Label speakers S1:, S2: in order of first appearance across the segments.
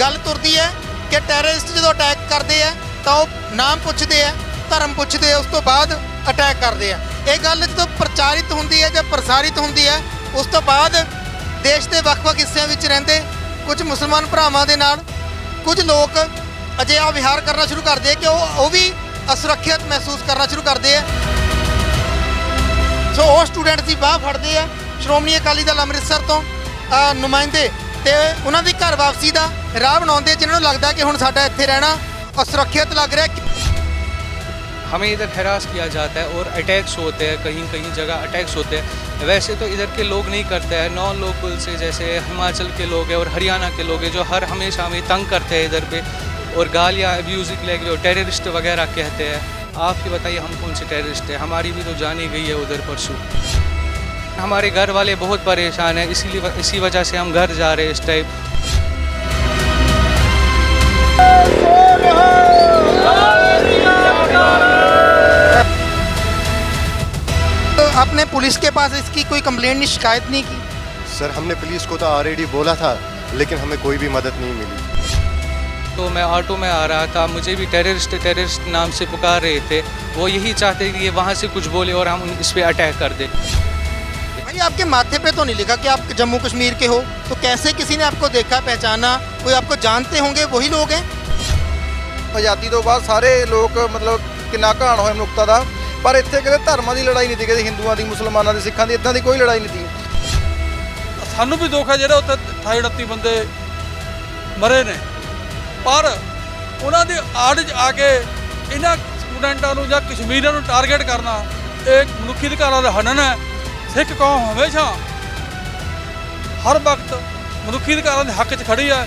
S1: ਗੱਲ ਤੁਰਦੀ ਹੈ ਕਿ ਟੈਰਰਿਸਟ ਜਦੋਂ ਅਟੈਕ ਕਰਦੇ ਆ, ਤਾਂ ਉਹ ਨਾਮ ਪੁੱਛਦੇ ਆ, ਧਰਮ ਪੁੱਛਦੇ ਆ, ਉਸ ਤੋਂ ਬਾਅਦ ਅਟੈਕ ਕਰਦੇ ਆ। ਇਹ ਗੱਲ ਜਦੋਂ ਪ੍ਰਚਾਰਿਤ ਹੁੰਦੀ ਹੈ ਜਾਂ ਪ੍ਰਸਾਰਿਤ ਹੁੰਦੀ ਹੈ, ਉਸ ਤੋਂ ਬਾਅਦ ਦੇਸ਼ ਦੇ ਵੱਖ-ਵੱਖ ਹਿੱਸਿਆਂ ਵਿੱਚ ਰਹਿੰਦੇ ਕੁਝ ਮੁਸਲਮਾਨ ਭਰਾਵਾਂ ਦੇ ਨਾਲ ਕੁਝ ਲੋਕ ਅਜਿਹਾ ਵਿਹਾਰ ਕਰਨਾ ਸ਼ੁਰੂ ਕਰਦੇ ਆ ਕਿ ਉਹ ਉਹ ਵੀ ਅਸੁਰੱਖਿਅਤ ਮਹਿਸੂਸ ਕਰਨਾ ਸ਼ੁਰੂ ਕਰਦੇ ਆ। ਸੋ ਉਹ ਸਟੂਡੈਂਟ ਦੀ ਬਾਹ ਫੜਦੇ ਆ, ਸ਼੍ਰੋਮਣੀ ਅਕਾਲੀ ਦਲ ਅੰਮ੍ਰਿਤਸਰ ਤੋਂ ਨੁਮਾਇੰਦੇ ਨੁਮਾਇੰਦੇ ਤੇ ਉਹਨਾਂ ਦੀ ਘਰ ਵਾਪਸੀ ਦਾ ਰਾਹ ਬਣਾਉਂਦੇ ਜਿਨ੍ਹਾਂ ਨੂੰ ਲੱਗਦਾ ਕਿ ਹੁਣ ਸਾਡਾ ਇੱਥੇ ਰਹਿਣਾ ਅਸੁਰੱਖਿਅਤ ਲੱਗ ਰਿਹਾ
S2: हमें इधर हरास किया जाता है और अटैक्स होते हैं कहीं कहीं जगह अटैक्स होते हैं वैसे तो इधर के लोग नहीं करते हैं नॉन लोकल से जैसे हिमाचल के लोग हैं और हरियाणा के लोग हैं जो हर हमेशा हमें तंग करते हैं इधर पे और गालियाँ अब्यूजिंग लैंग्वेज और टेररिस्ट वगैरह कहते हैं आप ही बताइए हम कौन से टेररिस्ट हैं हमारी भी तो जानी गई है उधर परसों हमारे घर वाले बहुत परेशान हैं इसीलिए इसी वजह से हम घर जा रहे हैं इस टाइप।
S1: तो आपने पुलिस के पास इसकी कोई कंप्लेंट नहीं शिकायत नहीं की?
S3: सर हमने पुलिस को तो ऑलरेडी बोला था लेकिन हमें कोई भी मदद नहीं मिली।
S2: तो मैं ऑटो में आ रहा था मुझे भी टेररिस्ट टेररिस्ट नाम से पुकार रहे थे। वो यही चाहते कि ये वहाँ से कुछ बोले और हम इस पर अटैक कर दें।
S1: भाई आपके माथे पे तो नहीं लिखा कि आप जम्मू कश्मीर के हो तो कैसे किसी ने आपको देखा पहचाना कोई आपको जानते होंगे वही लोग हैं
S4: ਆਜ਼ਾਦੀ ਤੋਂ ਬਾਅਦ ਸਾਰੇ ਲੋਕ ਮਤਲਬ ਕਿੰਨਾ ਘਾਣ ਹੋਏ ਮਨੁੱਖਤਾ ਦਾ ਪਰ ਇੱਥੇ ਕਿਤੇ ਧਰਮਾਂ ਦੀ ਲੜਾਈ ਨਹੀਂ ਸੀ ਕਿਤੇ ਹਿੰਦੂਆਂ ਦੀ ਮੁਸਲਮਾਨਾਂ ਦੀ ਸਿੱਖਾਂ ਦੀ ਇਦਾਂ ਦੀ ਕੋਈ ਲੜਾਈ ਨਹੀਂ ਸੀ
S5: ਸਾਨੂੰ ਵੀ ਦੁੱਖ ਹੈ ਜਿਹੜੇ ਉੱਥੇ 28 29 ਬੰਦੇ ਮਰੇ ਨੇ ਪਰ ਉਹਨਾਂ ਦੀ ਆੜ 'ਚ ਆ ਕੇ ਇਹਨਾਂ ਸਟੂਡੈਂਟਾਂ ਨੂੰ ਜਾਂ ਕਸ਼ਮੀਰੀਆਂ ਨੂੰ ਟਾਰਗੇਟ ਕਰਨਾ ਇਹ ਮਨੁੱਖੀ ਅਧਿਕਾਰਾਂ ਦਾ ਹਨਨ ਹੈ ਸਿੱਖ ਕੌਮ ਹਮੇਸ਼ਾ ਹਰ ਵਕਤ ਮਨੁੱਖੀ ਅਧਿਕਾਰਾਂ ਦੇ ਹੱਕ 'ਚ ਖੜੀ ਹੈ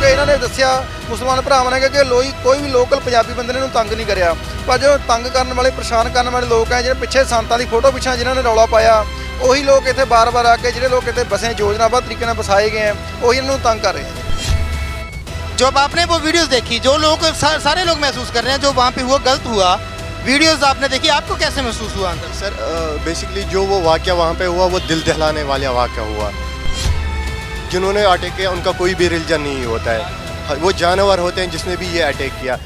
S4: ਕਿ ਇਹਨਾਂ ਨੇ ਦੱਸਿਆ ਮੁਸਲਮਾਨ ਭਰਾਵਾਂ ਨੇ ਕਿ- ਕਿ ਲੋਈ ਕੋਈ ਵੀ ਲੋਕਲ ਪੰਜਾਬੀ ਬੰਦੇ ਨੇ ਇਹਨੂੰ ਤੰਗ ਨਹੀਂ ਕਰਿਆ ਪਰ ਜੋ ਤੰਗ ਕਰਨ ਵਾਲੇ ਪਰੇਸ਼ਾਨ ਕਰਨ ਵਾਲੇ ਲੋਕ ਹੈ ਜਿਹੜੇ ਪਿੱਛੇ ਸੰਤਾਂ ਦੀ ਫੋਟੋ ਪਿੱਛੇ ਜਿਨ੍ਹਾਂ ਨੇ ਰੌਲਾ ਪਾਇਆ ਉਹੀ ਲੋਕ ਇੱਥੇ ਬਾਰ-ਬਾਰ ਆ ਕੇ ਜਿਹੜੇ ਲੋਕ ਇੱਥੇ ਬਸੇ ਯੋਜਨਾਬੱਧ ਤਰੀਕੇ ਨਾਲ ਵਸਾਏ ਗਏ ਹੈ ਉਹੀ ਇਹਨਾਂ ਨੂੰ ਤੰਗ ਕਰ ਰਹੇ ਹੈ
S1: जो अब आपने वो वीडियोस देखी जो लोग सा, सारे लोग महसूस कर रहे हैं जो वहाँ पे हुआ गलत हुआ वीडियोस आपने देखी आपको कैसे महसूस हुआ अंदर?
S3: सर बेसिकली जो वो वाक़ वहाँ पे हुआ वो दिल दहलाने वाला वाक़ हुआ। जिन्होंने अटैक किया उनका कोई भी रिलीजन नहीं होता है। वो जानवर होते हैं जिसने भी ये अटैक किया।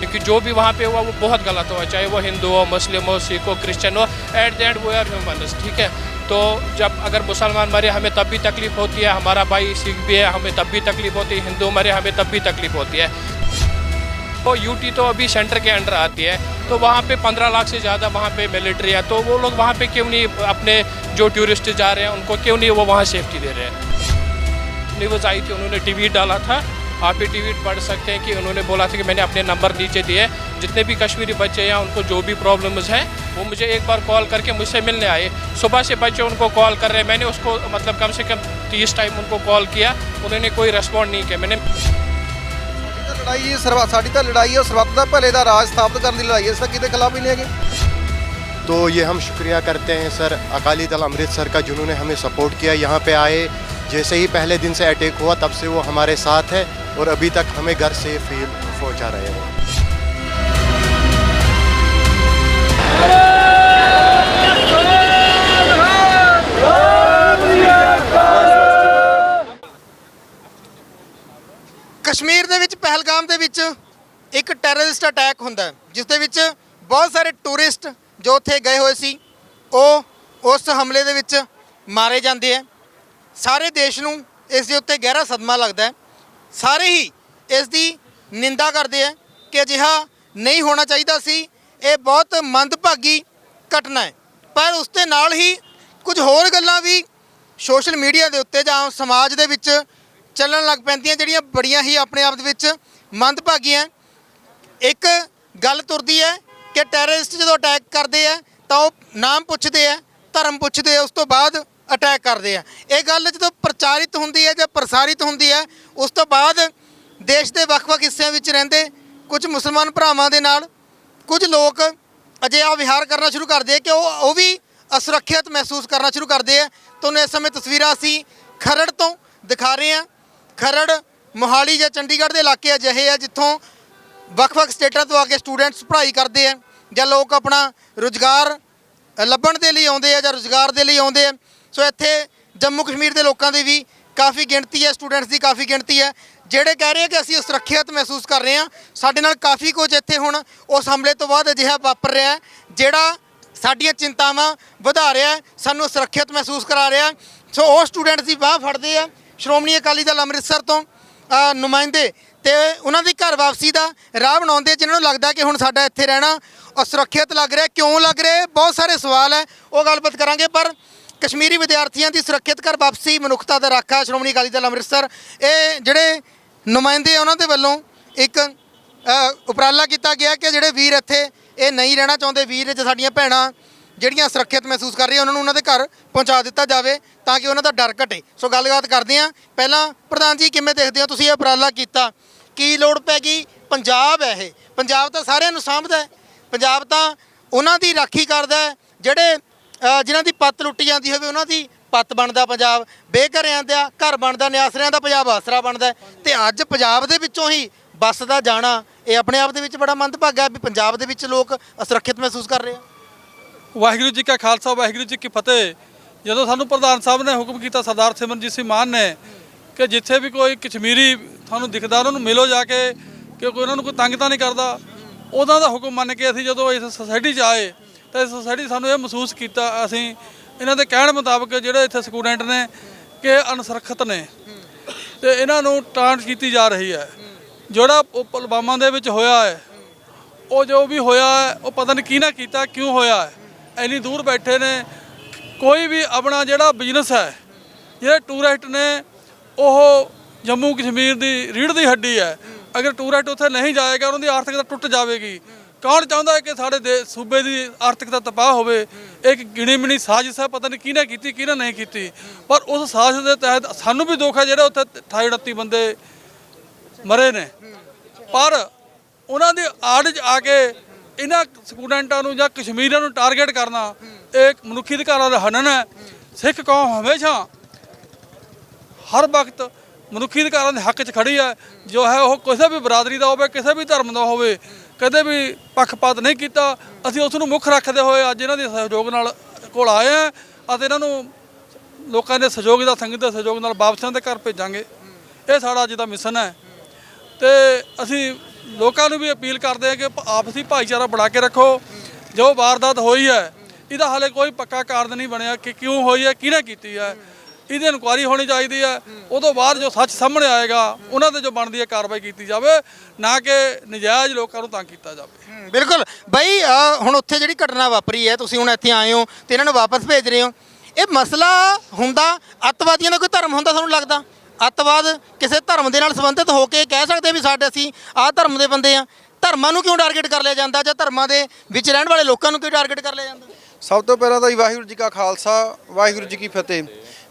S6: क्योंकि जो भी वहाँ पे हुआ वो बहुत गलत हुआ चाहे वो हिंदू हो मुस्लिम हो सिख हो क्रिश्चियन हो एट द एंड वो आर ह्यूमन ठीक है? तो जब अगर मुसलमान मरे हमें तब भी तकलीफ़ होती है हमारा भाई सिख भी है हमें तब भी तकलीफ़ होती है हिंदू मरे हमें तब भी तकलीफ़ होती है। तो यूटी तो अभी सेंटर के अंडर आती है तो वहाँ पे पंद्रह लाख से ज़्यादा वहाँ पे मिलिट्री है तो वो लोग वहाँ पे क्यों नहीं अपने जो टूरिस्ट जा रहे हैं, उनको क्यों नहीं वो वहाँ सेफ्टी दे रहे हैं? न्यूज़ आई थी, उन्होंने टीवी डाला था, आप भी टीवी पढ़ सकते हैं कि उन्होंने बोला था कि मैंने अपने नंबर नीचे दिए जितने भी कश्मीरी बच्चे हैं उनको जो भी प्रॉब्लम्स हैं, वो मुझे एक बार कॉल करके मुझसे मिलने आए। सुबह से बच्चे उनको कॉल कर रहे हैं, मैंने उसको मतलब कम से कम तीस टाइम उनको कॉल किया, उन्होंने कोई रेस्पॉन्ड नहीं किया। मैंने
S4: ਸਾਡੀ ਤਾਂ ਲੜਾਈ ਸਰਵਾ ਸਾਡੀ ਤਾਂ ਲੜਾਈ ਹੈ ਸਰਬੱਤ ਦਾ ਭਲੇ ਦਾ ਰਾਜ ਸਥਾਪਿਤ ਕਰਨ ਦੀ ਲੜਾਈ ਹੈ ਇਸ ਦਾ ਕਿਤੇ ਖਿਲਾਫ ਹੀ ਨਹੀਂ ਹੈਗੇ
S3: तो ये हम शुक्रिया करते हैं सर अकाली दल अमृतसर का जिन्होंने हमें सपोर्ट किया यहाँ पे आए जैसे ही पहले दिन से अटैक हुआ तब से वो हमारे साथ है और अभी तक हमें घर से फील पहुँचा रहे हैं
S1: ਕਸ਼ਮੀਰ ਦੇ ਵਿੱਚ ਪਹਿਲਗਾਮ ਦੇ ਵਿੱਚ ਇੱਕ ਟੈਰਰਿਸਟ ਅਟੈਕ ਹੁੰਦਾ ਜਿਸ ਦੇ ਵਿੱਚ ਬਹੁਤ ਸਾਰੇ ਟੂਰਿਸਟ ਜੋ ਉੱਥੇ ਗਏ ਹੋਏ ਸੀ, ਉਹ ਉਸ ਹਮਲੇ ਦੇ ਵਿੱਚ ਮਾਰੇ ਜਾਂਦੇ ਆ ਸਾਰੇ ਦੇਸ਼ ਨੂੰ ਇਸ ਦੇ ਉੱਤੇ ਗਹਿਰਾ ਸਦਮਾ ਲੱਗਦਾ ਹੈ। ਸਾਰੇ ਹੀ ਇਸ ਦੀ ਨਿੰਦਾ ਕਰਦੇ ਆ ਕਿ ਅਜਿਹਾ ਨਹੀਂ ਹੋਣਾ ਚਾਹੀਦਾ ਸੀ। ਇਹ ਬਹੁਤ ਮੰਦਭਾਗੀ ਘਟਨਾ ਹੈ। ਪਰ ਉਸ ਦੇ ਨਾਲ ਹੀ ਕੁਝ ਹੋਰ ਗੱਲਾਂ ਵੀ ਸੋਸ਼ਲ ਮੀਡੀਆ ਦੇ ਉੱਤੇ ਜਾਂ ਸਮਾਜ ਦੇ ਵਿੱਚ ਚੱਲਣ ਲੱਗ ਪੈਂਦੀਆਂ, ਜਿਹੜੀਆਂ ਬੜੀਆਂ ਹੀ ਆਪਣੇ ਆਪ ਦੇ ਵਿੱਚ ਮੰਦਭਾਗੀਆਂ। ਇੱਕ ਗੱਲ ਤੁਰਦੀ ਹੈ ਕਿ ਟੈਰਰਿਸਟ ਜਦੋਂ ਅਟੈਕ ਕਰਦੇ ਆ, ਤਾਂ ਉਹ ਨਾਮ ਪੁੱਛਦੇ ਆ, ਧਰਮ ਪੁੱਛਦੇ ਆ, ਉਸ ਤੋਂ ਬਾਅਦ ਅਟੈਕ ਕਰਦੇ ਆ। ਇਹ ਗੱਲ ਜਦੋਂ ਪ੍ਰਚਾਰਿਤ ਹੁੰਦੀ ਹੈ ਜਾਂ ਪ੍ਰਸਾਰਿਤ ਹੁੰਦੀ ਹੈ, ਉਸ ਤੋਂ ਬਾਅਦ ਦੇਸ਼ ਦੇ ਵੱਖ-ਵੱਖ ਹਿੱਸਿਆਂ ਵਿੱਚ ਰਹਿੰਦੇ ਕੁਝ ਮੁਸਲਮਾਨ ਭਰਾਵਾਂ ਦੇ ਨਾਲ, ਕੁਝ ਲੋਕ ਅਜਿਹਾ ਵਿਹਾਰ ਕਰਨਾ ਸ਼ੁਰੂ ਕਰਦੇ ਆ ਕਿ ਉਹ ਉਹ ਵੀ ਅਸੁਰੱਖਿਅਤ ਮਹਿਸੂਸ ਕਰਨਾ ਸ਼ੁਰੂ ਕਰਦੇ ਆ। ਤੁਹਾਨੂੰ ਇਸ ਸਮੇਂ ਤਸਵੀਰਾਂ ਅਸੀਂ ਖਰੜ ਤੋਂ ਦਿਖਾ ਰਹੇ ਹਾਂ। ਖਰੜ, ਮੋਹਾਲੀ ਜਾਂ ਚੰਡੀਗੜ੍ਹ ਦੇ ਇਲਾਕੇ ਅਜਿਹੇ ਆ ਜਿੱਥੋਂ ਵੱਖ-ਵੱਖ ਸਟੇਟਾਂ ਤੋਂ ਆ ਕੇ ਸਟੂਡੈਂਟਸ ਪੜ੍ਹਾਈ ਕਰਦੇ ਆ ਜਾਂ ਲੋਕ ਆਪਣਾ ਰੁਜ਼ਗਾਰ ਲੱਭਣ ਦੇ ਲਈ ਆਉਂਦੇ ਆ ਜਾਂ ਰੁਜ਼ਗਾਰ ਦੇ ਲਈ ਆਉਂਦੇ ਆ। ਸੋ ਇੱਥੇ ਜੰਮੂ ਕਸ਼ਮੀਰ ਦੇ ਲੋਕਾਂ ਦੀ ਵੀ ਕਾਫੀ ਗਿਣਤੀ ਹੈ, ਸਟੂਡੈਂਟਸ ਦੀ ਕਾਫੀ ਗਿਣਤੀ ਹੈ, ਜਿਹੜੇ ਕਹਿ ਰਹੇ ਆ ਕਿ ਅਸੀਂ ਸੁਰੱਖਿਅਤ ਮਹਿਸੂਸ ਕਰ ਰਹੇ ਹਾਂ ਸਾਡੇ ਨਾਲ ਕਾਫੀ ਕੁਝ ਇੱਥੇ ਹੁਣ ਉਸ ਹਮਲੇ ਤੋਂ ਬਾਅਦ ਅਜਿਹਾ ਵਾਪਰ ਰਿਹਾ ਜਿਹੜਾ ਸਾਡੀਆਂ ਚਿੰਤਾਵਾਂ ਵਧਾ ਰਿਹਾ ਸਾਨੂੰ ਸੁਰੱਖਿਅਤ ਮਹਿਸੂਸ ਕਰਾ ਰਿਹਾ ਸੋ ਉਹ ਸਟੂਡੈਂਟਸ ਦੀ ਬਾਹ ਫੜਦੇ ਆ ਸ਼੍ਰੋਮਣੀ ਅਕਾਲੀ ਦਲ ਅੰਮ੍ਰਿਤਸਰ ਤੋਂ ਨੁਮਾਇੰਦੇ ਤੇ ਉਹਨਾਂ ਦੀ ਘਰ ਵਾਪਸੀ ਦਾ ਰਾਹ ਬਣਾਉਂਦੇ ਜਿਨ੍ਹਾਂ ਨੂੰ ਲੱਗਦਾ ਕਿ ਹੁਣ ਸਾਡਾ ਇੱਥੇ ਰਹਿਣਾ ਅਸੁਰੱਖਿਅਤ ਲੱਗ ਰਿਹਾ, ਕਿਉਂ ਲੱਗ ਰਿਹਾ ਬਹੁਤ ਸਾਰੇ ਸਵਾਲ ਹੈ, ਉਹ ਗੱਲਬਾਤ ਕਰਾਂਗੇ, ਪਰ ਕਸ਼ਮੀਰੀ ਵਿਦਿਆਰਥੀਆਂ ਦੀ ਸੁਰੱਖਿਅਤ ਘਰ ਵਾਪਸੀ ਮਨੁੱਖਤਾ ਦਾ ਰਾਖਾ ਸ਼੍ਰੋਮਣੀ ਅਕਾਲੀ ਦਲ ਅੰਮ੍ਰਿਤਸਰ, ਇਹ ਜਿਹੜੇ ਨੁਮਾਇੰਦੇ ਉਹਨਾਂ ਦੇ ਵੱਲੋਂ ਇੱਕ ਉਪਰਾਲਾ ਕੀਤਾ ਗਿਆ ਕਿ ਜਿਹੜੇ ਵੀਰ ਇੱਥੇ ਇਹ ਨਹੀਂ ਰਹਿਣਾ ਚਾਹੁੰਦੇ, ਵੀਰ ਜੇ ਸਾਡੀਆਂ ਭੈਣਾਂ ਜਿਹੜੀਆਂ ਸੁਰੱਖਿਅਤ ਮਹਿਸੂਸ ਕਰ ਰਹੀਆਂ, ਉਹਨਾਂ ਨੂੰ ਉਹਨਾਂ ਦੇ ਘਰ ਪਹੁੰਚਾ ਦਿੱਤਾ ਜਾਵੇ ਤਾਂ ਕਿ ਉਹਨਾਂ ਦਾ ਡਰ ਘਟੇ। ਸੋ ਗੱਲਬਾਤ ਕਰਦੇ ਹਾਂ। ਪਹਿਲਾਂ ਪ੍ਰਧਾਨ ਜੀ, ਕਿਵੇਂ ਦੇਖਦੇ ਹੋ ਤੁਸੀਂ ਇਹ ਉਪਰਾਲਾ ਕੀਤਾ? ਕੀ ਲੋੜ ਪੈ ਗਈ? ਪੰਜਾਬ ਹੈ ਇਹ। ਪੰਜਾਬ ਤਾਂ ਸਾਰਿਆਂ ਨੂੰ ਸਾਂਭਦਾ ਪੰਜਾਬ ਤਾਂ ਉਹਨਾਂ ਦੀ ਰਾਖੀ ਕਰਦਾ ਜਿਹੜੇ ਜਿਨ੍ਹਾਂ ਦੀ ਪੱਤ ਲੁੱਟੀ ਜਾਂਦੀ ਹੋਵੇ, ਉਹਨਾਂ ਦੀ ਪੱਤ ਬਣਦਾ ਪੰਜਾਬ। ਬੇਘਰਿਆਂ ਦਾ ਘਰ ਬਣਦਾ, ਨਿਆਸਰਿਆਂ ਦਾ ਪੰਜਾਬ, ਆਸਰਾ ਬਣਦਾ ਹੈ। ਤੇ ਅੱਜ ਪੰਜਾਬ ਦੇ ਵਿੱਚੋਂ ਹੀ ਬੱਸ ਦਾ ਜਾਣਾ, ਇਹ ਆਪਣੇ ਆਪ ਦੇ ਵਿੱਚ ਬੜਾ ਮੰਦਭਾਗਾ ਵੀ ਪੰਜਾਬ ਦੇ ਵਿੱਚ ਲੋਕ ਅਸੁਰੱਖਿਅਤ ਮਹਿਸੂਸ ਕਰ ਰਹੇ ਆ।
S5: ਵਾਹਿਗੁਰੂ ਜੀ ਕਾ ਖਾਲਸਾ, ਵਾਹਿਗੁਰੂ ਜੀ ਕੀ ਫਤਿਹ। ਜਦੋਂ ਸਾਨੂੰ ਪ੍ਰਧਾਨ ਸਾਹਿਬ ਨੇ ਹੁਕਮ ਕੀਤਾ, ਸਰਦਾਰ ਸਿਮਰਨਜੀਤ ਸਿੰਘ ਮਾਨ ਨੇ, ਕਿ ਜਿੱਥੇ ਵੀ ਕੋਈ ਕਸ਼ਮੀਰੀ ਤੁਹਾਨੂੰ ਦਿਖਦਾ, ਉਹਨਾਂ ਨੂੰ ਮਿਲੋ ਜਾ ਕੇ, ਕਿ ਕੋਈ ਉਹਨਾਂ ਨੂੰ ਕੋਈ ਤੰਗ ਤਾਂ ਨਹੀਂ ਕਰਦਾ। ਉਹਨਾਂ ਦਾ ਹੁਕਮ ਮੰਨ ਕੇ ਅਸੀਂ ਜਦੋਂ ਇਸ ਸੋਸਾਇਟੀ 'ਚ ਆਏ, ਤਾਂ ਇਸ ਸੋਸਾਇਟੀ ਸਾਨੂੰ ਇਹ ਮਹਿਸੂਸ ਕੀਤਾ, ਅਸੀਂ ਇਹਨਾਂ ਦੇ ਕਹਿਣ ਮੁਤਾਬਕ ਜਿਹੜੇ ਇੱਥੇ ਸਟੂਡੈਂਟ ਨੇ, ਕਿ ਅਨਸੁਰੱਖਿਅਤ ਨੇ। ਤੇ ਇਹਨਾਂ ਨੂੰ ਟਾਂਟ ਕੀਤੀ ਜਾ ਰਹੀ ਹੈ। ਜਿਹੜਾ ਉਹ ਪੁਲਵਾਮਾ ਦੇ ਵਿੱਚ ਹੋਇਆ ਹੈ, ਉਹ ਜੋ ਵੀ ਹੋਇਆ ਹੈ, ਉਹ ਪਤਾ ਨਹੀਂ ਕਿਹਨੇ ਕੀਤਾ, ਕਿਉਂ ਹੋਇਆ ਹੈ। ਇੰਨੀ ਦੂਰ ਬੈਠੇ ਨੇ, ਕੋਈ ਵੀ ਆਪਣਾ ਜਿਹੜਾ ਬਿਜ਼ਨਸ ਹੈ, ਜਿਹੜੇ ਟੂਰਿਸਟ ਨੇ, ਉਹ ਜੰਮੂ ਕਸ਼ਮੀਰ ਦੀ ਰੀੜ ਦੀ ਹੱਡੀ ਹੈ। ਅਗਰ ਟੂਰਿਸਟ ਉੱਥੇ ਨਹੀਂ ਜਾਏਗਾ, ਉਹਨਾਂ ਦੀ ਆਰਥਿਕਤਾ ਟੁੱਟ ਜਾਵੇਗੀ। ਕੌਣ ਚਾਹੁੰਦਾ ਹੈ ਕਿ ਸਾਡੇ ਦੇ ਸੂਬੇ ਦੀ ਆਰਥਿਕਤਾ ਤਬਾਹ ਹੋਵੇ? ਇੱਕ ਗਿਣੀ ਮਿਣੀ ਸਾਜ਼ਿਸ਼ ਹੈ, ਪਤਾ ਨਹੀਂ ਕਿਹਨੇ ਕੀਤੀ, ਕਿਹਨੇ ਨਹੀਂ ਕੀਤੀ। ਪਰ ਉਸ ਸਾਜ਼ਿਸ਼ ਦੇ ਤਹਿਤ ਸਾਨੂੰ ਵੀ ਦੁੱਖ ਹੈ, ਜਿਹੜੇ ਉੱਥੇ 28 29 ਬੰਦੇ ਮਰੇ ਨੇ। ਪਰ ਉਹਨਾਂ ਦੀ ਆੜ 'ਚ ਆ ਕੇ ਇਹਨਾਂ ਸਟੂਡੈਂਟਾਂ ਨੂੰ ਜਾਂ ਕਸ਼ਮੀਰੀਆਂ ਨੂੰ ਟਾਰਗੇਟ ਕਰਨਾ ਇਹ ਮਨੁੱਖੀ ਅਧਿਕਾਰਾਂ ਦਾ ਹਨਨ ਹੈ। ਸਿੱਖ ਕੌਮ ਹਮੇਸ਼ਾ ਹਰ ਵਕਤ ਮਨੁੱਖੀ ਅਧਿਕਾਰਾਂ ਦੇ ਹੱਕ 'ਚ ਖੜੀ ਹੈ। ਜੋ ਹੈ ਉਹ ਕਿਸੇ ਵੀ ਬਰਾਦਰੀ ਦਾ ਹੋਵੇ, ਕਿਸੇ ਵੀ ਧਰਮ ਦਾ ਹੋਵੇ, ਕਦੇ ਵੀ ਪੱਖਪਾਤ ਨਹੀਂ ਕੀਤਾ, ਅਸੀਂ ਉਸ ਨੂੰ ਮੁੱਖ ਰੱਖਦੇ ਹੋਏ ਅੱਜ ਇਹਨਾਂ ਦੇ ਸਹਿਯੋਗ ਨਾਲ ਕੋਲ ਆਏ ਆ ਅਤੇ ਇਹਨਾਂ ਨੂੰ ਲੋਕਾਂ ਦੇ ਸਹਿਯੋਗ ਦਾ, ਸੰਗਤ ਦੇ ਸਹਿਯੋਗ ਨਾਲ ਵਾਪਸਾਂ ਦੇ ਘਰ ਭੇਜਾਂਗੇ। ਇਹ ਸਾਡਾ ਅੱਜ ਦਾ ਮਿਸ਼ਨ ਹੈ। ਤੇ ਅਸੀਂ ਲੋਕਾਂ ਨੂੰ ਵੀ ਅਪੀਲ ਕਰਦੇ ਆ ਕਿ ਆਪਸੀ ਭਾਈਚਾਰਾ ਬਣਾ ਕੇ ਰੱਖੋ। ਜੋ ਵਾਰਦਾਤ ਹੋਈ ਹੈ, ਇਹਦਾ ਹਾਲੇ ਕੋਈ ਪੱਕਾ ਕਾਰਨ ਨਹੀਂ ਬਣਿਆ ਕਿ ਕਿਉਂ ਹੋਈ ਹੈ, ਕਿਹਨੇ ਕੀਤੀ ਹੈ। ਇਹਦੀ ਇਨਕੁਆਇਰੀ ਹੋਣੀ ਚਾਹੀਦੀ ਹੈ। ਉਹ ਤੋਂ ਬਾਅਦ ਜੋ ਸੱਚ ਸਾਹਮਣੇ ਆਏਗਾ, ਉਹਨਾਂ ਤੇ ਜੋ ਬਣਦੀ ਹੈ ਕਾਰਵਾਈ ਕੀਤੀ ਜਾਵੇ, ਨਾ ਕਿ ਨਜਾਇਜ਼ ਲੋਕਾਂ ਨੂੰ ਤੰਗ ਕੀਤਾ ਜਾਵੇ।
S1: ਬਿਲਕੁਲ। ਬਈ ਹੁਣ ਉੱਥੇ ਜਿਹੜੀ ਘਟਨਾ ਵਾਪਰੀ ਹੈ, ਤੁਸੀਂ ਹੁਣ ਇੱਥੇ ਆਏ ਹੋ ਤੇ ਇਹਨਾਂ ਨੂੰ ਵਾਪਸ ਭੇਜ ਰਹੇ ਹੋ। ਇਹ ਮਸਲਾ ਹੁੰਦਾ, ਅੱਤਵਾਦੀਆਂ ਦਾ ਕੋਈ ਧਰਮ ਹੁੰਦਾ, ਤੁਹਾਨੂੰ ਲੱਗਦਾ? ਅੱਤਵਾਦ ਕਿਸੇ ਧਰਮ ਦੇ ਨਾਲ ਸੰਬੰਧਿਤ ਹੋ ਕੇ ਕਹਿ ਸਕਦੇ ਵੀ ਸਾਡੇ ਅਸੀਂ ਆਹ ਧਰਮ ਦੇ ਬੰਦੇ ਆ। ਧਰਮਾਂ ਨੂੰ ਕਿਉਂ ਟਾਰਗੇਟ ਕਰ ਲਿਆ ਜਾਂਦਾ ਜਾਂ ਧਰਮਾਂ ਦੇ ਵਿੱਚ ਰਹਿਣ ਵਾਲੇ ਲੋਕਾਂ ਨੂੰ ਕਿਉਂ ਟਾਰਗੇਟ ਕਰ ਲਿਆ ਜਾਂਦਾ?
S4: ਸਭ ਤੋਂ ਪਹਿਲਾਂ ਤਾਂ ਜੀ ਵਾਹਿਗੁਰੂ ਜੀ ਕਾ ਖਾਲਸਾ, ਵਾਹਿਗੁਰੂ ਜੀ ਕੀ ਫਤਿਹ।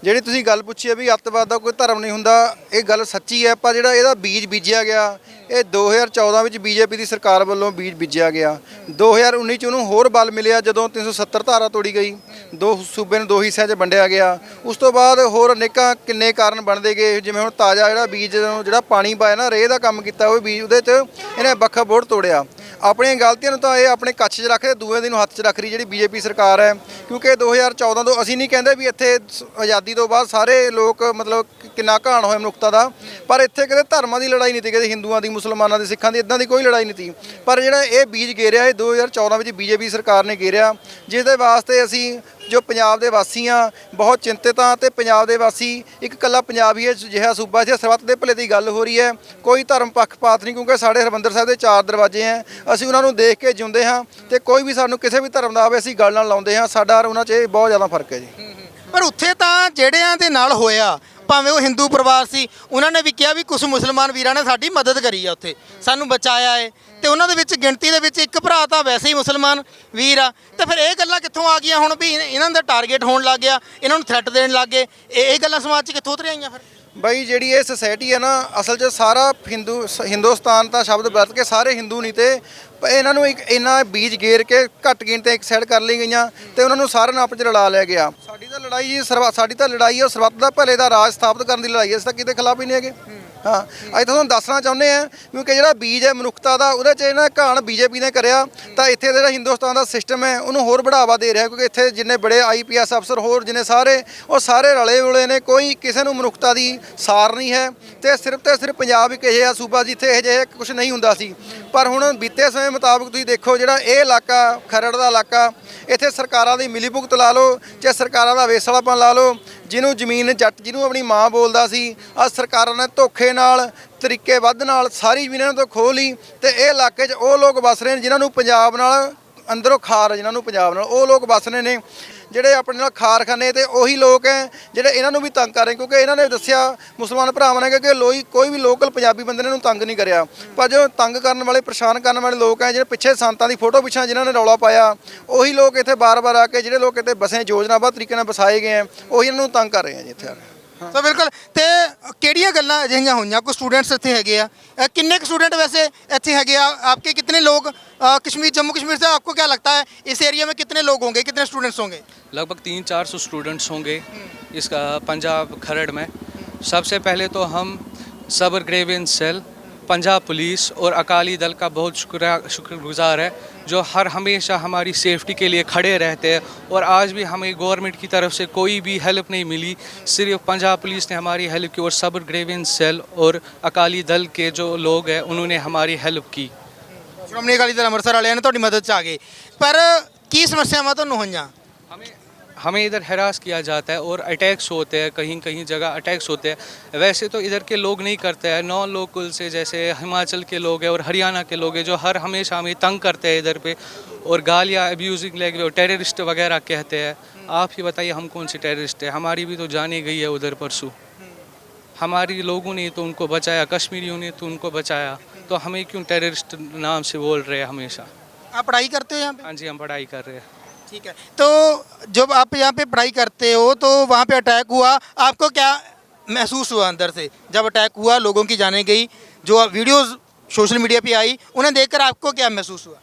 S4: ਜਿਹੜੀ ਤੁਸੀਂ ਗੱਲ ਪੁੱਛੀ ਹੈ ਵੀ ਅੱਤਵਾਦ ਦਾ ਕੋਈ ਧਰਮ ਨਹੀਂ ਹੁੰਦਾ, ਇਹ ਗੱਲ ਸੱਚੀ ਹੈ ਪਰ ਜਿਹੜਾ ਇਹਦਾ ਬੀਜ ਬੀਜਿਆ ਗਿਆ ਇਹ 2014 ਵਿੱਚ ਬੀਜੇਪੀ ਦੀ ਸਰਕਾਰ ਵੱਲੋਂ ਬੀਜ ਬੀਜਿਆ ਗਿਆ। 2019 ਚ ਉਹਨੂੰ ਹੋਰ ਬਲ ਮਿਲਿਆ ਜਦੋਂ 370 ਧਾਰਾ ਤੋੜੀ ਗਈ। ਦੋ ਸੂਬੇ ਨੂੰ ਦੋ ਹਿੱਸਿਆਂ 'ਚ ਵੰਡਿਆ ਗਿਆ। ਉਸ ਤੋਂ ਬਾਅਦ ਹੋਰ ਅਨੇਕਾਂ ਕਿੰਨੇ ਕਾਰਨ ਬਣਦੇ ਗਏ। ਜਿਵੇਂ ਹੁਣ ਤਾਜ਼ਾ ਜਿਹੜਾ ਬੀਜ ਨੂੰ ਜਿਹੜਾ ਪਾਣੀ ਪਾਇਆ ਨਾ, ਰੇਹ ਦਾ ਕੰਮ ਕੀਤਾ, ਉਹ ਬੀਜ ਉਹਦੇ 'ਚ ਇਹਨੇ ਵੱਖਾ ਬੋੜ ਤੋੜਿਆ। ਆਪਣੀਆਂ ਗਲਤੀਆਂ ਨੂੰ ਤਾਂ ਇਹ ਆਪਣੇ ਕੱਛ 'ਚ ਰੱਖਦੇ, ਦੂਏ ਦੀ ਨੂੰ ਹੱਥ 'ਚ ਰੱਖ ਰਹੀ ਜਿਹੜੀ ਬੀਜੇਪੀ ਸਰਕਾਰ ਹੈ। ਕਿਉਂਕਿ 2014 ਤੋਂ ਅਸੀਂ ਨਹੀਂ ਕਹਿੰਦੇ ਵੀ ਇੱਥੇ ਸ- ਆਜ਼ਾਦੀ ਤੋਂ ਬਾਅਦ ਸਾਰੇ ਲੋਕ ਮਤਲਬ ਕਿ- ਕਿੰਨਾ ਘਾਣ ਹੋਇਆ ਮਨੁੱਖਤਾ ਦਾ। ਪਰ ਇੱਥੇ ਕਦੇ ਧਰਮਾਂ ਦੀ ਲੜਾਈ ਨਹੀਂ ਤੀ, ਕਦੇ ਹਿੰਦੂਆਂ ਦੀ, ਮੁਸਲਮਾਨਾਂ ਦੀ, ਸਿੱਖਾਂ ਦੀ, ਇਦਾਂ ਦੀ ਕੋਈ ਲੜਾਈ ਨਹੀਂ ਤੀ। ਪਰ ਜਿਹੜਾ ਇਹ ਬੀਜ ਗੇਰਿਆ, ਇਹ 2014 ਵਿੱਚ ਬੀਜੇਪੀ ਸਰਕਾਰ ਨੇ ਗੇਰਿਆ ਜਿਸ ਦੇ ਵਾਸਤੇ ਅਸੀਂ ਜੋ ਪੰਜਾਬ ਦੇ ਵਾਸੀ ਆ, ਬਹੁਤ ਚਿੰਤਿਤ ਆ ਤੇ ਪੰਜਾਬ ਦੇ ਵਾਸੀ ਇੱਕ ਕੱਲਾ ਪੰਜਾਬ ਹੀ ਹੈ ਸੂਬਾ ਜਿਹ ਸਰਬੱਤ ਦੇ ਭਲੇ ਦੀ ਗੱਲ ਹੋ ਰਹੀ ਹੈ। ਕੋਈ ਧਰਮ ਪੱਖਪਾਤ ਨਹੀਂ ਕਿਉਂਕਿ ਸਾਡੇ ਹਰਮੰਦਰ ਸਾਹਿਬ ਦੇ ਚਾਰ ਦਰਵਾਜ਼ੇ ਹੈ। ਅਸੀਂ ਉਹਨਾਂ ਨੂੰ ਦੇਖ ਕੇ ਜਿਉਂਦੇ ਹਾਂ ਤੇ ਕੋਈ ਵੀ ਸਾਨੂੰ ਕਿਸੇ ਵੀ ਧਰਮ ਦਾ ਆਵੇ, ਅਸੀਂ ਗੱਲ ਨਾਲ ਲਾਉਂਦੇ ਹਾਂ। ਸਾਡਾ ਉਹਨਾਂ 'ਚ ਬਹੁਤ ਜ਼ਿਆਦਾ ਫ਼ਰਕ ਹੈ ਜੀ।
S1: ਪਰ ਉੱਥੇ ਤਾਂ ਜਿਹੜਿਆਂ ਦੇ ਨਾਲ ਹੋਇਆ ਭਾਵੇਂ ਉਹ ਹਿੰਦੂ ਪਰਿਵਾਰ ਸੀ, ਉਹਨਾਂ ਨੇ ਵੀ ਕਿਹਾ ਵੀ ਕੁਝ ਮੁਸਲਮਾਨ ਵੀਰਾਂ ਨੇ ਸਾਡੀ ਮਦਦ ਕਰੀ ਆ ਉੱਥੇ, ਸਾਨੂੰ ਬਚਾਇਆ ਏ। ਤੇ ਉਹਨਾਂ ਦੇ ਵਿੱਚ ਗਿਣਤੀ ਦੇ ਵਿੱਚ ਇੱਕ ਭਰਾ ਤਾਂ ਵੈਸੇ ਹੀ ਮੁਸਲਮਾਨ ਵੀਰ ਆ। ਤੇ ਫਿਰ ਇਹ ਗੱਲਾਂ ਕਿੱਥੋਂ ਆ ਗਈਆਂ ਹੁਣ ਵੀ ਇਹਨਾਂ ਦਾ ਟਾਰਗੇਟ ਹੋਣ ਲੱਗ ਗਿਆ ਇਹਨਾਂ ਨੂੰ ਥ੍ਰੈਟ ਦੇਣ ਲੱਗ ਗਏ। ਇਹ ਇਹ ਗੱਲਾਂ ਸਮਾਜ 'ਚ ਕਿੱਥੋਂ ਉਤਰ ਆਈਆਂ ਫਿਰ?
S4: ਬਈ ਜਿਹੜੀ ਇਹ ਸੋਸਾਇਟੀ ਹੈ ਨਾ, ਅਸਲ 'ਚ ਸਾਰਾ ਹਿੰਦੂ ਸ- ਹਿੰਦੁਸਤਾਨ ਤਾਂ ਸ਼ਬਦ ਵਰਤ ਕੇ ਸਾਰੇ ਹਿੰਦੂ ਨਹੀਂ ਤੇ ਇਹਨਾਂ ਨੂੰ ਇੱਕ, ਇੰਨਾ ਬੀਜ ਗੇਰ ਕੇ ਘੱਟ ਗਿਣਤੀ ਇੱਕ ਸਾਈਡ ਕਰ ਲਈ ਗਈਆਂ ਤੇ ਉਹਨਾਂ ਨੂੰ ਸਾਰਿਆਂ ਨੂੰ ਆਪਸ 'ਚ ਲੜਾ ਲਿਆ ਗਿਆ। ਸਾਡੀ ਤਾਂ ਲੜਾਈ ਜੀ ਸਰਵਾ, ਸਾਡੀ ਤਾਂ ਲੜਾਈ ਹੈ ਉਹ ਸਰਬੱਤ ਦਾ ਭਲੇ ਦਾ ਰਾਜ ਸਥਾਪਿਤ ਕਰਨ ਦੀ ਲੜਾਈ ਹੈ ਇਸ ਤਾਂ ਕਿਤੇ ਖਿਲਾਫ ਹੀ ਨਹੀਂ ਹੈਗੇ। ਹਾਂ ਅੱਜ ਤੁਹਾਨੂੰ ਦੱਸਣਾ ਚਾਹੁੰਦੇ ਆ ਕਿਉਂਕਿ ਜਿਹੜਾ ਬੀਜ ਹੈ ਮਨੁੱਖਤਾ ਦਾ, ਉਹਦੇ 'ਚ ਇਹਨਾਂ ਘਾਣ ਬੀਜੇਪੀ ਨੇ ਕਰਿਆ। ਤਾਂ ਇੱਥੇ ਜਿਹੜਾ ਹਿੰਦੁਸਤਾਨ ਦਾ ਸਿਸਟਮ ਹੈ, ਉਹਨੂੰ ਹੋਰ ਬੜਾਵਾ ਦੇ ਰਿਹਾ ਕਿਉਂਕਿ ਇੱਥੇ ਜਿੰਨੇ ਬੜੇ ਆਈਪੀਐਸ ਅਫਸਰ ਹੋਰ ਜਿੰਨੇ ਸਾਰੇ, ਉਹ ਸਾਰੇ ਰਲੇ ਮਿਲੇ ਨੇ, ਕੋਈ ਕਿਸੇ ਨੂੰ ਮਨੁੱਖਤਾ ਦੀ ਸਾਰ ਨਹੀਂ ਹੈ। ਤੇ ਸਿਰਫ ਤੇ ਸਿਰਫ ਪੰਜਾਬ ਇੱਕ ਅਜਿਹਾ ਸੂਬਾ ਜਿੱਥੇ ਇਹ ਜਿਹੇ ਕੁਝ ਨਹੀਂ ਹੁੰਦਾ ਸੀ। ਪਰ ਹੁਣ ਬੀਤੇ ਸਮੇਂ ਮੁਤਾਬਕ ਤੁਸੀਂ ਦੇਖੋ, ਜਿਹੜਾ ਇਹ ਇਲਾਕਾ, ਖਰੜ ਦਾ ਇਲਾਕਾ, ਇੱਥੇ ਸਰਕਾਰਾਂ ਦੀ ਮਿਲੀਭੁਗਤ ਲਾ ਲਓ, ਚਾਹੇ ਸਰਕਾਰਾਂ ਦਾ ਵੇਸਲਾਪਨ ਲਾ ਲਓ, ਜਿਹਨੂੰ ਜ਼ਮੀਨ ਜੱਟ, ਜਿਹਨੂੰ ਆਪਣੀ ਮਾਂ ਬੋਲਦਾ ਸੀ ਅੱਜ ਸਰਕਾਰਾਂ ਨੇ ਧੋਖੇ ਨਾਲ, ਤਰੀਕੇ ਵੱਧ ਨਾਲ ਸਾਰੀ ਜ਼ਮੀਨ ਇਹਨਾਂ ਤੋਂ ਖੋਹ ਲਈ ਤੇ ਇਹ ਇਲਾਕੇ 'ਚ ਉਹ ਲੋਕ ਵਸ ਰਹੇ ਨੇ ਜਿਨ੍ਹਾਂ ਨੂੰ ਪੰਜਾਬ ਨਾਲ ਅੰਦਰੋਂ ਖਾਰ ਹੈ ਜਿਨ੍ਹਾਂ ਨੂੰ ਪੰਜਾਬ ਨਾਲ। ਉਹ ਲੋਕ ਵਸ ਰਹੇ ਨੇ ਜਿਹੜੇ ਆਪਣੇ ਨਾਲ ਖਾਰਖਾਨੇ ਤੇ ਉਹੀ ਲੋਕ ਹੈ ਜਿਹੜੇ ਇਹਨਾਂ ਨੂੰ ਵੀ ਤੰਗ ਕਰ ਰਹੇ ਕਿਉਂਕਿ ਇਹਨਾਂ ਨੇ ਦੱਸਿਆ ਮੁਸਲਮਾਨ ਭਰਾਵਾਂ ਨੇ ਕਿ ਲੋਈ ਕੋਈ ਵੀ ਲੋਕਲ ਪੰਜਾਬੀ ਬੰਦੇ ਨੇ ਨੂੰ ਤੰਗ ਨਹੀਂ ਕਰਿਆ। ਪਰ ਜੋ ਤੰਗ ਕਰਨ ਵਾਲੇ, ਪਰੇਸ਼ਾਨ ਕਰਨ ਵਾਲੇ ਲੋਕ ਹੈ, ਜਿਹੜੇ ਪਿੱਛੇ ਸੰਤਾਂ ਦੀ ਫੋਟੋ ਪਿੱਛੇ ਜਿਨ੍ਹਾਂ ਨੇ ਰੌਲਾ ਪਾਇਆ, ਉਹੀ ਲੋਕ ਇੱਥੇ ਬਾਰ-ਬਾਰ ਆ ਕੇ ਜਿਹੜੇ ਲੋਕ ਇੱਥੇ ਬਸੇ, ਯੋਜਨਾਬੱਧ ਤਰੀਕੇ ਨਾਲ ਵਸਾਏ ਗਏ ਆ ਉਹੀ ਇਹਨਾਂ ਨੂੰ ਤੰਗ ਕਰ ਰਹੇ ਆ ਜੀ ਇੱਥੇ ਆ ਕੇ
S1: ਤਾਂ ਬਿਲਕੁਲ ਤੇ ਕਿਹੜੀਆਂ ਗੱਲਾਂ ਅਜਿਹੀਆਂ ਹੋਈਆਂ ਕੋਈ ਸਟੂਡੈਂਟਸ ਇੱਥੇ ਹੈਗੇ ਆ ਅ, ਕਿੰਨੇ ਕੁ ਸਟੂਡੈਂਟ ਵੈਸੇ ਇੱਥੇ ਹੈਗੇ ਆ आपके कितने लोग अ, कश्मीर जम्मू कश्मीर से आपको क्या लगता है इस एरिया में कितने लोग होंगे कितने स्टूडेंट्स होंगे
S2: लगभग तीन चार सौ स्टूडेंट्स होंगे इसका पंजाब खरड़ में सबसे पहले तो हम सबर ग्रेवियन सेल पंजाब पुलिस और अकाली दल का बहुत शुक्रिया शुक्रगुजार है जो हर हमेशा हमारी सेफ्टी के लिए खड़े रहते हैं और आज भी हमें गवर्नमेंट की तरफ से कोई भी हेल्प नहीं मिली सिर्फ पंजाब पुलिस ने हमारी हेल्प की और सबर ग्रेवियन सेल और अकाली दल के जो लोग हैं उन्होंने हमारी हेल्प की
S1: ਸ਼੍ਰੋਮਣੀ ਅਕਾਲੀ ਦਲ ਅੰਮ੍ਰਿਤਸਰ ਵਾਲਿਆਂ ਨੇ ਤੁਹਾਡੀ ਮਦਦ ਚ ਆ ਗਏ ਪਰ ਕੀ ਸਮੱਸਿਆਵਾਂ ਤੁਹਾਨੂੰ ਹੋਈਆਂ
S2: हमें हमें इधर हरास किया जाता है और अटैक्स होते हैं कहीं कहीं जगह अटैक्स होते हैं। वैसे तो इधर के लोग नहीं करते हैं। नॉन लोकल से जैसे हिमाचल के लोग हैं और हरियाणा के लोग हैं जो हर हमेशा हमें तंग करते हैं इधर पे और गालियाँ अब्यूजिंग लैंग्वेज टेररिस्ट वगैरह कहते हैं। आप ही बताइए हम कौन से टेररिस्ट हैं? हमारी भी तो जाने गई है उधर परसों। हमारी लोगों ने तो उनको बचाया कश्मीरियों ने तो उनको बचाया। तो हमें क्यों टेररिस्ट नाम से बोल रहे हैं हमेशा?
S1: आप पढ़ाई करते हो यहाँ
S2: हाँ जी हम पढ़ाई कर रहे हैं।
S1: ठीक है। तो जब आप यहाँ पे पढ़ाई करते हो तो वहाँ पे अटैक हुआ। आपको क्या महसूस हुआ अंदर से? जब अटैक हुआ, लोगों की जाने गई, जो वीडियोस सोशल मीडिया पे आई, उन्हें देखकर आपको क्या महसूस हुआ?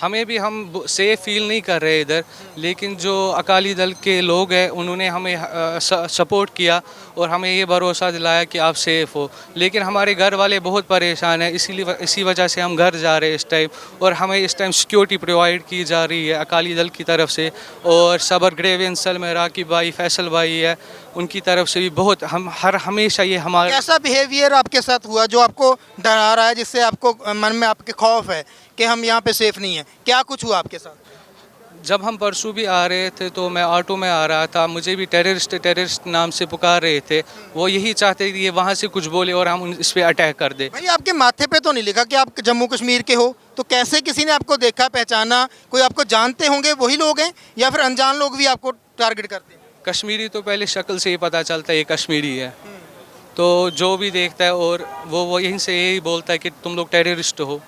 S2: हमें भी हम सेफ़ फील नहीं कर रहे इधर, लेकिन जो अकाली दल के लोग हैं, उन्होंने हमें सपोर्ट किया और हमें ये भरोसा दिलाया कि आप सेफ़ हो। लेकिन हमारे घर वाले बहुत परेशान हैं, इसीलिए इसी वजह से हम घर जा रहे हैं इस टाइम और हमें इस टाइम सिक्योरिटी प्रोवाइड की जा रही है अकाली दल की तरफ़ से। और सबर ग्रेवियन सल में राकिब भाई, फैसल भाई है, उनकी तरफ़ से भी बहुत हम, हर, हमेशा ये हमारा
S1: ऐसा बिहेवियर आपके साथ हुआ जो आपको डरा रहा है, जिससे आपको मन में आपके खौफ है? कि हम यहाँ पे सेफ़ नहीं है। क्या कुछ हुआ आपके साथ?
S2: जब हम परसों भी आ रहे थे तो मैं ऑटो में आ रहा था मुझे भी टेररिस्ट टेररिस्ट नाम से पुकार रहे थे। वो यही चाहते थे कि ये वहाँ से कुछ बोले और हम इस पर अटैक कर दे।
S1: भाई आपके माथे पे तो नहीं लिखा कि आप जम्मू कश्मीर के हो। तो कैसे किसी ने आपको देखा पहचाना? कोई आपको जानते होंगे वही लोग हैं? या फिर अनजान लोग भी आपको टारगेट करते हैं?
S2: कश्मीरी तो पहले शक्ल से ही पता चलता है ये कश्मीरी है। तो जो भी देखता है और वो वो यहीं से यही बोलता है कि तुम लोग टेररिस्ट हो।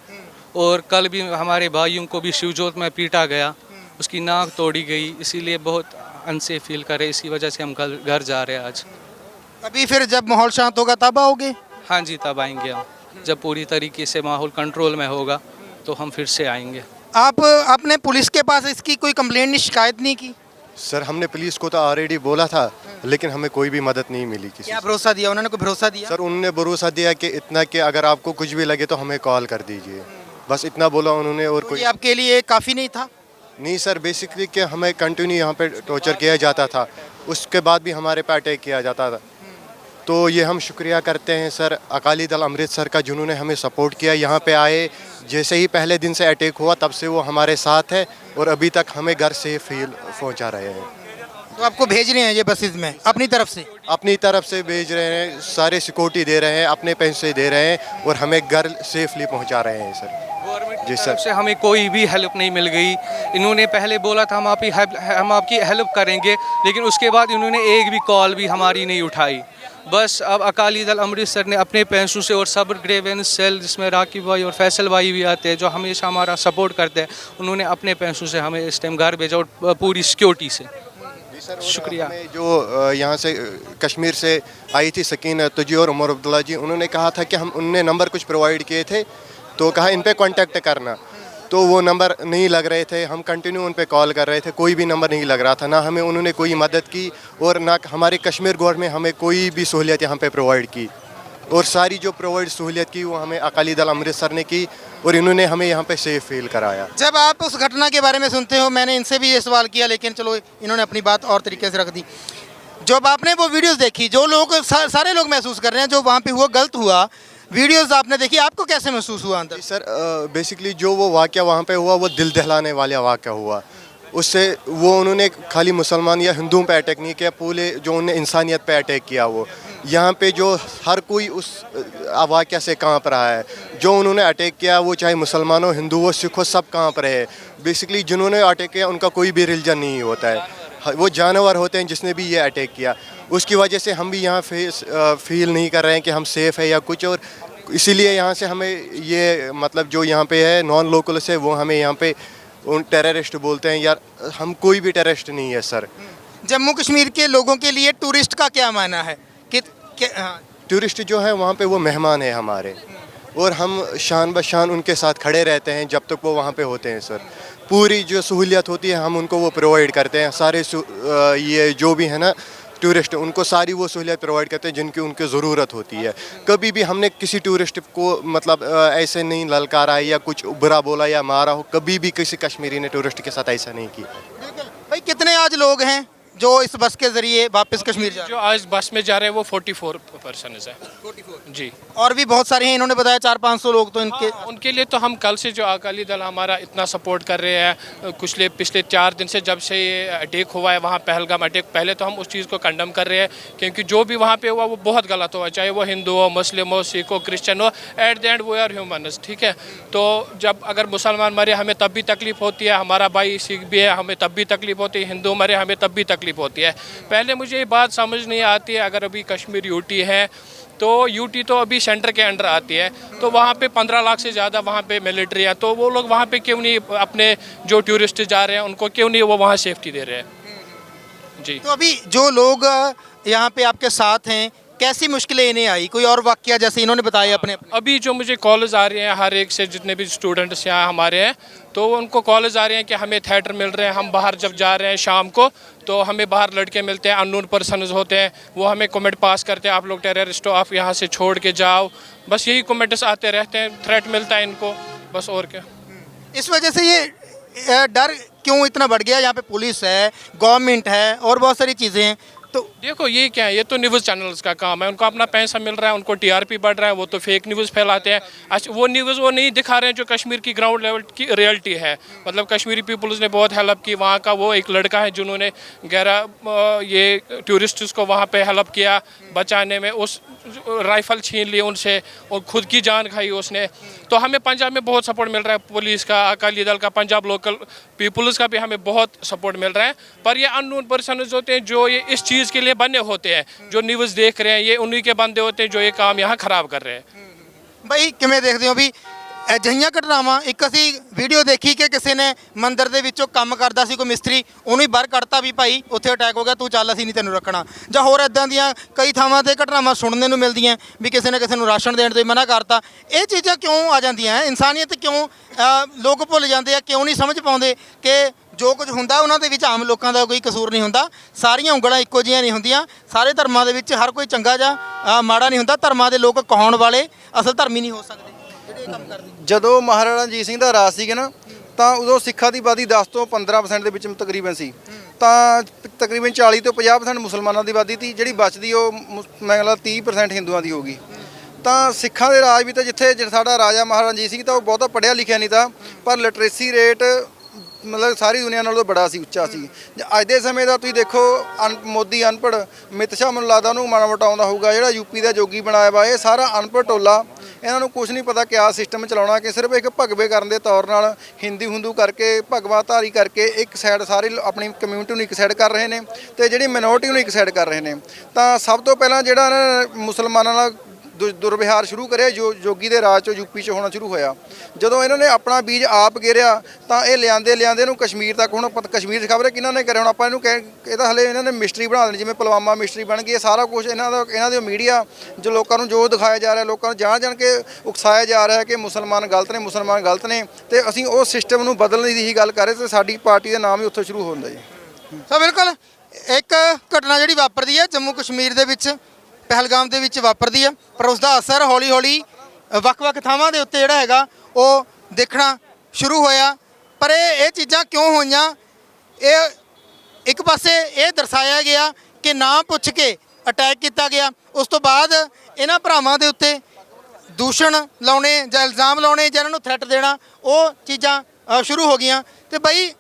S2: और कल भी हमारे भाइयों को भी शिवजोत में पीटा गया। उसकी नाक तोड़ी गई इसीलिए बहुत अनसेफ फील करे इसी वजह से हम घर घर जा रहे हैं आज।
S1: अभी फिर जब माहौल शांत होगा तब आओगे?
S2: हाँ जी तब आएँगे हम। जब पूरी तरीके से माहौल कंट्रोल में होगा तो हम फिर से आएँगे।
S1: आप आपने पुलिस के पास इसकी कोई कंप्लेंट नहीं शिकायत नहीं की?
S3: सर हमने पुलिस को तो ऑलरेडी बोला था लेकिन हमें कोई भी मदद नहीं मिली किसी
S1: क्या भरोसा दिया? उन्होंने कोई भरोसा दिया?
S3: सर उन्होंने भरोसा दिया कि इतना कि अगर आपको कुछ भी लगे तो हमें कॉल कर दीजिए। बस इतना बोला उन्होंने और
S1: तो
S3: कोई
S1: आपके लिए काफ़ी नहीं था?
S3: नहीं सर बेसिकली कि हमें कंटिन्यू यहाँ पे टॉर्चर किया जाता था। उसके बाद भी हमारे पे अटैक किया जाता था। तो ये हम शुक्रिया करते हैं सर अकाली दल अमृतसर का जिन्होंने हमें सपोर्ट किया यहाँ पे आए। जैसे ही पहले दिन से अटैक हुआ तब से वो हमारे साथ है और अभी तक हमें घर से फील पहुँचा रहे हैं।
S1: तो आपको भेज रहे हैं ये बसेज में अपनी तरफ़ से?
S3: अपनी तरफ़ से भेज रहे हैं सारे सिक्योरिटी दे रहे हैं अपने पैसे दे रहे हैं और हमें घर सेफली पहुँचा रहे हैं सर। जी सर।
S2: से हमें कोई भी हेल्प नहीं मिल गई। इन्होंने पहले बोला था हम आपकी हम आपकी हेल्प करेंगे लेकिन उसके बाद इन्होंने एक भी कॉल भी हमारी नहीं उठाई। बस अब अकाली दल अमृतसर ने अपने पैसों से और सबर ग्रेवेंस सेल जिसमें राकिब भाई और फैसल भाई भी आते हैं जो हमेशा हमारा सपोर्ट करते हैं उन्होंने अपने पैसों से हमें इस टाइम घर भेजा और पूरी सिक्योरिटी से। शुक्रिया।
S3: हमें जो यहाँ से कश्मीर से आई थी सकीन तुझी और उमर अब्दुल्ला जी उन्होंने कहा था कि हम उनने नंबर कुछ प्रोवाइड किए थे तो कहा, इन पर कांटेक्ट करना। तो वो नंबर नहीं लग रहे थे। हम कंटिन्यू उन पर कॉल कर रहे थे। कोई भी नंबर नहीं लग रहा था। ना हमें उन्होंने कोई मदद की और ना हमारे कश्मीर गवर्नमेंट हमें कोई भी सहूलियत यहाँ पे प्रोवाइड की। और सारी जो प्रोवाइड सहूलियत की, वो हमें अकाली दल अमृतसर ने की और इन्होंने हमें यहाँ पे सेफ़ फील कराया।
S1: जब आप उस घटना के बारे में सुनते हो, मैंने इनसे भी ये सवाल किया, लेकिन चलो, इन्होंने अपनी बात और तरीके से रख दी। जब आपने वो वीडियोस देखी, जो लोग सारे लोग महसूस कर रहे हैं, जो वहाँ पे हुआ, गलत हुआ वीडियोस आपने देखी, आपको कैसे महसूस हुआ अंदर?
S3: सर बेसिकली जो वो वाक़ वहाँ पे हुआ, वो दिल दहलाने वाला वाक़ हुआ। उससे वो उन्होंने खाली मुसलमान या हिंदुओं पे अटैक नहीं किया, पूरे जो उन्होंने इंसानियत पे अटैक किया वो। यहाँ पे जो हर कोई उस वाक़ से काँप रहा है। जो उन्होंने अटैक किया, वो चाहे मुसलमान हो, हिंदू हो, सिख हो, सब काँप रहे हैं। बेसिकली जिन्होंने अटैक किया, उनका कोई भी रिलीजन नहीं होता है। वो जानवर होते हैं जिसने भी ये अटैक किया। उसकी वजह से हम भी यहाँ फेस फील नहीं कर रहे हैं कि हम सेफ़ है या कुछ और इसीलिए यहाँ से हमें ये मतलब जो यहाँ पे है नॉन लोकल से वो हमें यहाँ पे उन टेररिस्ट बोलते हैं यार हम कोई भी टेररिस्ट नहीं है सर
S1: जम्मू कश्मीर के लोगों के लिए टूरिस्ट का क्या माना है? कि, कि हाँ,
S3: टूरिस्ट जो है वहाँ पे वो मेहमान है हमारे और हम शान ब शान उनके साथ खड़े रहते हैं जब तक वो वहाँ पे होते हैं सर पूरी जो सहूलियत होती है हम उनको वो प्रोवाइड करते हैं सारे ये जो भी है ना टूरिस्ट उनको सारी वो सहूलियत प्रोवाइड करते हैं जिनकी उनकी ज़रूरत होती है। कभी भी हमने किसी टूरिस्ट को मतलब ऐसे नहीं ललकारा या कुछ बुरा बोला या मारा हो, कभी भी किसी कश्मीरी ने टूरिस्ट के साथ ऐसा नहीं किया।
S1: भाई, कितने आज लोग हैं? जो इस बस के ज़रिए वापस कश्मीर जा रहे
S6: जो आज बस में जा रहे हैं वो 44 पर्सन है। जी।
S1: और भी बहुत सारे हैं इन्होंने बताया चार पाँच सौ लोग तो इनके
S6: हाँ, उनके लिए तो हम कल से जो अकाली दल हमारा इतना सपोर्ट कर रहे हैं कुछ ले पिछले चार दिन से जब से ये अटैक हुआ है वहाँ पहलगाम अटैक पहले तो हम उस चीज़ को कंडम कर रहे हैं क्योंकि जो भी वहाँ पे हुआ वो बहुत गलत हुआ चाहे वो हिंदू हो मुस्लिम हो सिख हो क्रिश्चन हो एट द एंड वो आर ह्यूमनस ठीक है? तो जब अगर मुसलमान मरे हमें तब भी तकलीफ़ होती है हमारा भाई सिख भी है हमें तब भी तकलीफ़ होती है हिंदू मरे हमें तब भी तकलीफ़ होती है। पहले मुझे ये बात समझ नहीं आती है अगर अभी कश्मीर यूटी है तो यूटी तो अभी सेंटर के अंडर आती है तो वहाँ पे पंद्रह लाख से ज़्यादा वहाँ पे मिलिट्री है तो वो लोग वहाँ पे क्यों नहीं अपने जो टूरिस्ट जा रहे हैं उनको क्यों नहीं वो वहाँ सेफ्टी दे रहे हैं? जी।
S1: तो अभी जो लोग यहाँ पे आपके साथ हैं कैसी मुश्किलें इन्हें आई? कोई और वाक्य जैसे इन्होंने बताया अपने अपने
S6: अभी जो मुझे कॉलेज आ रहे हैं हर एक से जितने भी स्टूडेंट्स यहाँ हमारे हैं तो उनको कॉलेज आ रहे हैं कि हमें थिएटर मिल रहे हैं हम बाहर जब जा रहे हैं शाम को तो हमें बाहर लड़के मिलते हैं अननोन पर्सन होते हैं, वो हमें कमेंट पास करते हैं, आप लोग टेररिस्ट हो, आप यहाँ से छोड़ के जाओ। बस यही कमेंट्स आते रहते हैं थ्रेट मिलता है इनको, बस और क्या।
S1: इस वजह से ये डर क्यों इतना बढ़ गया? यहाँ पे पुलिस है गवर्नमेंट है, और बहुत सारी चीज़ें हैं। तो
S6: देखो, ये क्या है? ये तो न्यूज़ चैनल्स का काम है। उनको अपना पैसा मिल रहा है, उनको टीआरपी बढ़ रहा है, वो तो फेक न्यूज़ फैलाते हैं। अच्छा वो न्यूज़ वो नहीं दिखा रहे हैं जो कश्मीर की ग्राउंड लेवल की रियलिटी है। मतलब कश्मीरी पीपल्स ने बहुत हेल्प की। वहाँ का वो एक लड़का है जिन्होंने गहरा ये टूरिस्ट्स को वहाँ पर हेल्प किया बचाने में। उस राइफल छीन ली उनसे और खुद की जान खाई उसने। तो हमें पंजाब में बहुत सपोर्ट मिल रहा है पुलिस का, अकाली दल का, पंजाब लोकल पीपल्स का भी हमें बहुत सपोर्ट मिल रहा है। पर ये अननोन पर्सन होते हैं, जो ये इस चीज़ के लिए बने होते हैं, जो न्यूज़ देख रहे हैं, ये उन्हीं के बंदे होते हैं, जो ये काम यहाँ ख़राब कर रहे हैं।
S1: भाई, किमें देखते हो अभी? ਅਜਿਹੀਆਂ ਘਟਨਾਵਾਂ, ਇੱਕ ਅਸੀਂ ਵੀਡੀਓ ਦੇਖੀ ਕਿ ਕਿਸੇ ਨੇ ਮੰਦਿਰ ਦੇ ਵਿੱਚੋਂ ਕੰਮ ਕਰਦਾ ਸੀ ਕੋਈ ਮਿਸਤਰੀ, ਉਹਨੂੰ ਹੀ ਬਾਹਰ ਕੱਢਤਾ ਵੀ ਭਾਈ, ਉੱਥੇ ਅਟੈਕ ਹੋ ਗਿਆ, ਤੂੰ ਚੱਲ, ਅਸੀਂ ਨਹੀਂ ਤੈਨੂੰ ਰੱਖਣਾ। ਜਾਂ ਹੋਰ ਇਦਾਂ ਦੀਆਂ ਕਈ ਥਾਵਾਂ ਤੇ ਘਟਨਾਵਾਂ ਸੁਣਨ ਨੂੰ ਮਿਲਦੀਆਂ ਵੀ ਕਿਸੇ ਨੇ ਕਿਸੇ ਨੂੰ ਰਾਸ਼ਨ ਦੇਣ ਤੋਂ ਮਨਾ ਕਰਤਾ। ਇਹ ਚੀਜ਼ਾਂ ਕਿਉਂ ਆ ਜਾਂਦੀਆਂ? ਹੈ ਇਨਸਾਨੀਅਤ ਕਿਉਂ ਲੋਕ ਭੁੱਲ ਜਾਂਦੇ ਆ, ਕਿਉਂ ਨਹੀਂ ਸਮਝ ਪਾਉਂਦੇ ਕਿ ਜੋ ਕੁਝ ਹੁੰਦਾ ਉਹਨਾਂ ਦੇ ਵਿੱਚ ਆਮ ਲੋਕਾਂ ਦਾ ਕੋਈ ਕਸੂਰ ਨਹੀਂ ਹੁੰਦਾ। ਸਾਰੀਆਂ ਉਂਗਲਾਂ ਇੱਕੋ ਜਿਹੀਆਂ ਨਹੀਂ ਹੁੰਦੀਆਂ। ਸਾਰੇ ਧਰਮਾਂ ਦੇ ਵਿੱਚ ਹਰ ਕੋਈ ਚੰਗਾ ਜਾਂ ਮਾੜਾ ਨਹੀਂ ਹੁੰਦਾ। ਧਰਮਾਂ ਦੇ ਲੋਕ ਕਹਾਉਣ ਵਾਲੇ ਅਸਲ ਧਰਮੀ ਨਹੀਂ ਹੋ ਸਕਦੇ।
S4: ਜਦੋਂ ਮਹਾਰਾਜਾ ਰਣਜੀਤ ਸਿੰਘ ਦਾ ਰਾਜ ਸੀਗਾ ਨਾ, ਤਾਂ ਉਦੋਂ ਸਿੱਖਾਂ ਦੀ ਆਬਾਦੀ 10 ਤੋਂ 15% ਦੇ ਵਿੱਚ ਤਕਰੀਬਨ ਸੀ। ਤਾਂ ਤਕਰੀਬਨ 40 ਤੋਂ 50% ਮੁਸਲਮਾਨਾਂ ਦੀ ਆਬਾਦੀ ਸੀ, ਜਿਹੜੀ ਬਚਦੀ ਉਹ ਮੁਸ- ਮੈਂ ਕਹਿੰਦਾ 30% ਹਿੰਦੂਆਂ ਦੀ ਹੋਗੀ ਤਾਂ ਸਿੱਖਾਂ ਦੇ ਰਾਜ ਵੀ ਤਾਂ ਜਿੱਥੇ ਜਿਹੜਾ ਸਾਡਾ ਰਾਜਾ ਮਹਾਰਾਜਾ ਰਣਜੀਤ ਸਿੰਘ ਤਾਂ ਉਹ ਬਹੁਤਾ ਪੜ੍ਹਿਆ ਲਿਖਿਆ ਨਹੀਂ ਤਾਂ, ਪਰ ਲਿਟਰੇਸੀ ਰੇਟ ਮਤਲਬ ਸਾਰੀ ਦੁਨੀਆ ਨਾਲੋਂ ਬੜਾ ਸੀ, ਉੱਚਾ ਸੀ। ਜੇ ਅੱਜ ਦੇ ਸਮੇਂ ਦਾ ਤੁਸੀਂ ਦੇਖੋ, ਅਨ, ਮੋਦੀ ਅਨਪੜ੍ਹ, ਅਮਿਤ ਸ਼ਾਹ ਮੈਨੂੰ ਲੱਗਦਾ ਉਹਨੂੰ ਮਾੜਾ ਮੋਟਾ ਹੋਊਗਾ, ਜਿਹੜਾ ਯੂਪੀ ਦਾ ਜੋਗੀ ਬਣਾਇਆ ਵਾ, ਇਹ ਸਾਰਾ ਅਨਪੜ੍ਹ ਟੋਲਾ ਇਹਨਾਂ ਨੂੰ ਕੁਝ ਨਹੀਂ ਪਤਾ ਕਿਆ ਸਿਸਟਮ ਚਲਾਉਣਾ ਕਿ ਸਿਰਫ ਇੱਕ ਭਗਵੇ ਕਰਨ ਦੇ ਤੌਰ ਨਾਲ ਹਿੰਦੀ ਹੁੰਦੂ ਕਰਕੇ ਭਗਵਾ ਧਾਰੀ ਕਰਕੇ ਇੱਕ ਸਾਈਡ ਸਾਰੇ ਆਪਣੀ ਕਮਿਊਨਿਟੀ ਨੂੰ ਇੱਕ ਸਾਈਡ ਕਰ ਰਹੇ ਨੇ ਤੇ ਜਿਹੜੀ ਮਿਨੋਰਟੀ ਨੂੰ ਇੱਕ ਸਾਈਡ ਕਰ ਰਹੇ ਨੇ। ਤਾਂ ਸਭ ਤੋਂ ਪਹਿਲਾਂ ਜਿਹੜਾ ਮੁਸਲਮਾਨਾਂ ਨਾਲ ਦੁ- ਦੁਰਵਿਹਾਰ ਸ਼ੁਰੂ ਕਰਿਆ, ਜੋ ਜੋਗੀ ਦੇ ਰਾਜ ਚੋਂ ਯੂਪੀ 'ਚ ਹੋਣਾ ਸ਼ੁਰੂ ਹੋਇਆ। ਜਦੋਂ ਇਹਨਾਂ ਨੇ ਆਪਣਾ ਬੀਜ ਆਪ ਗੇਰਿਆ, ਤਾਂ ਇਹ ਲਿਆਂਦੇ ਲਿਆਂਦੇ ਨੂੰ ਕਸ਼ਮੀਰ ਤੱਕ ਹੁਣ ਪਤ- ਕਸ਼ਮੀਰ 'ਚ ਖਬਰ ਹੈ, ਕਿਹਨਾਂ ਨੇ ਕਰਿਆ? ਹੁਣ ਆਪਾਂ ਇਹਨੂੰ ਕਹਿ ਇਹ ਤਾਂ ਹਲੇ ਇਹਨਾਂ ਨੇ ਮਿਸਟਰੀ ਬਣਾ ਦੇਣੀ, ਜਿਵੇਂ ਪਲਵਾਮਾ ਮਿਸਟਰੀ ਬਣ ਗਈ, ਇਹ ਸਾਰਾ ਕੁਝ ਇਹਨਾਂ ਦਾ ਇਹਨਾਂ ਦੇ ਮੀਡੀਆ, ਜੋ ਲੋਕਾਂ ਨੂੰ ਜੋ ਦਿਖਾਇਆ ਜਾ ਰਿਹਾ, ਲੋਕਾਂ ਨੂੰ ਜਾਣ ਜਾਣ ਕੇ ਉਕਸਾਇਆ ਜਾ ਰਿਹਾ ਕਿ ਮੁਸਲਮਾਨ ਗਲਤ ਨੇ, ਮੁਸਲਮਾਨ ਗਲਤ ਨੇ, ਤੇ ਅਸੀਂ ਉਹ ਸਿਸਟਮ ਨੂੰ ਬਦਲਣ ਦੀ ਹੀ ਗੱਲ ਕਰ ਰਹੇ, ਤੇ ਸਾਡੀ ਪਾਰਟੀ ਦਾ ਨਾਮ ਹੀ ਉੱਥੋਂ ਸ਼ੁਰੂ ਹੁੰਦਾ ਜੀ।
S1: ਸੋ ਬਿਲਕੁਲ। ਇੱਕ ਘਟਨਾ ਜਿਹੜੀ ਵਾਪਰਦੀ ਹੈ ਜੰਮੂ ਕਸ਼ਮੀਰ ਦੇ ਵਿੱਚ ਪਹਿਲਗਾਮ ਦੇ ਵਿੱਚ ਵਾਪਰਦੀ ਹੈ, ਪਰ ਉਸ ਦਾ ਅਸਰ ਹੌਲੀ-ਹੌਲੀ ਵੱਖ-ਵੱਖ ਥਾਵਾਂ ਦੇ ਉੱਤੇ ਜਿਹੜਾ ਹੈਗਾ, ਉਹ ਦੇਖਣਾ ਸ਼ੁਰੂ ਹੋਇਆ। ਪਰ ਇਹ ਇਹ ਚੀਜ਼ਾਂ ਕਿਉਂ ਹੋਈਆਂ? ਇਹ ਇੱਕ ਪਾਸੇ ਇਹ ਦਰਸਾਇਆ ਗਿਆ ਕਿ ਨਾ ਪੁੱਛ ਕੇ ਅਟੈਕ ਕੀਤਾ ਗਿਆ। ਉਸ ਤੋਂ ਬਾਅਦ ਇਹਨਾਂ ਭਰਾਵਾਂ ਦੇ ਉੱਤੇ ਦੂਸ਼ਣ ਲਾਉਣੇ ਜਾਂ ਇਲਜ਼ਾਮ ਲਾਉਣੇ ਜਾਂ ਇਹਨਾਂ ਨੂੰ ਥ੍ਰੈਟ ਦੇਣਾ, ਉਹ ਚੀਜ਼ਾਂ ਸ਼ੁਰੂ ਹੋ ਗਈਆਂ। ਤੇ ਬਈ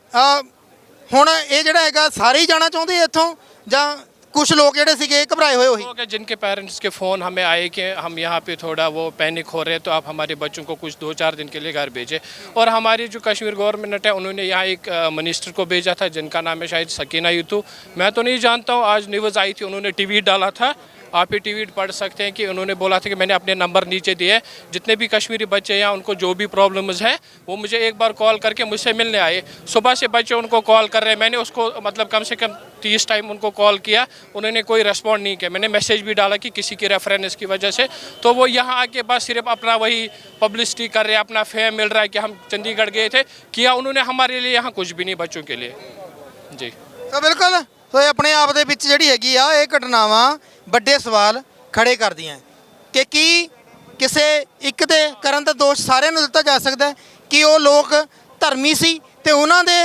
S1: ਹੁਣ ਇਹ ਜਿਹੜਾ ਹੈਗਾ, ਸਾਰੇ ਹੀ ਜਾਣਾ ਚਾਹੁੰਦੇ ਇੱਥੋਂ? ਜਾਂ ਕੁਝ ਲੋਕ ਜਿਹੜੇ ਸੀਗੇ ਘਬਰਾਏ ਹੋਏ ਉਹੀ
S6: लोग हैं जिनके पेरेंट्स के फ़ोन हमें आए कि हम यहाँ पे थोड़ा वो पैनिक हो रहे हैं तो आप हमारे बच्चों को कुछ दो चार दिन के लिए घर भेजें और हमारी जो कश्मीर गवर्नमेंट है उन्होंने यहाँ एक मिनिस्टर को भेजा था जिनका नाम है शायद सकीना यूतू मैं तो नहीं जानता हूँ आज न्यूज़ आई थी उन्होंने टीवी डाला था आप ही टीवी पढ़ सकते हैं कि उन्होंने बोला था कि मैंने अपने नंबर नीचे दिए जितने भी कश्मीरी बच्चे हैं उनको जो भी प्रॉब्लम्स हैं, वो मुझे एक बार कॉल करके मुझसे मिलने आए। सुबह से बच्चे उनको कॉल कर रहे हैं। मैंने उसको मतलब कम से कम तीस टाइम उनको कॉल किया। उन्होंने कोई रिस्पॉन्ड नहीं किया। मैंने मैसेज भी डाला कि किसी की रेफरेंस की वजह से। तो वो यहाँ आके बस सिर्फ़ अपना वही पब्लिसिटी कर रहे हैं। अपना फेम मिल रहा है कि हम चंडीगढ़ गए थे। किया उन्होंने। हमारे लिए यहाँ कुछ भी नहीं बच्चों के लिए। जी।
S1: तो बिल्कुल। ਸੋ ਇਹ ਆਪਣੇ ਆਪ ਦੇ ਵਿੱਚ ਜਿਹੜੀ ਹੈਗੀ ਆ, ਇਹ ਘਟਨਾਵਾਂ ਵੱਡੇ ਸਵਾਲ ਖੜੇ ਕਰਦੀਆਂ ਕਿ ਕੀ ਕਿਸੇ ਇੱਕ ਦੇ ਕਰਨ ਦਾ ਦੋਸ਼ ਸਾਰਿਆਂ ਨੂੰ ਦਿੱਤਾ ਜਾ ਸਕਦਾ ਕਿ ਉਹ ਲੋਕ ਧਰਮੀ ਸੀ ਤੇ ਉਹਨਾਂ ਦੇ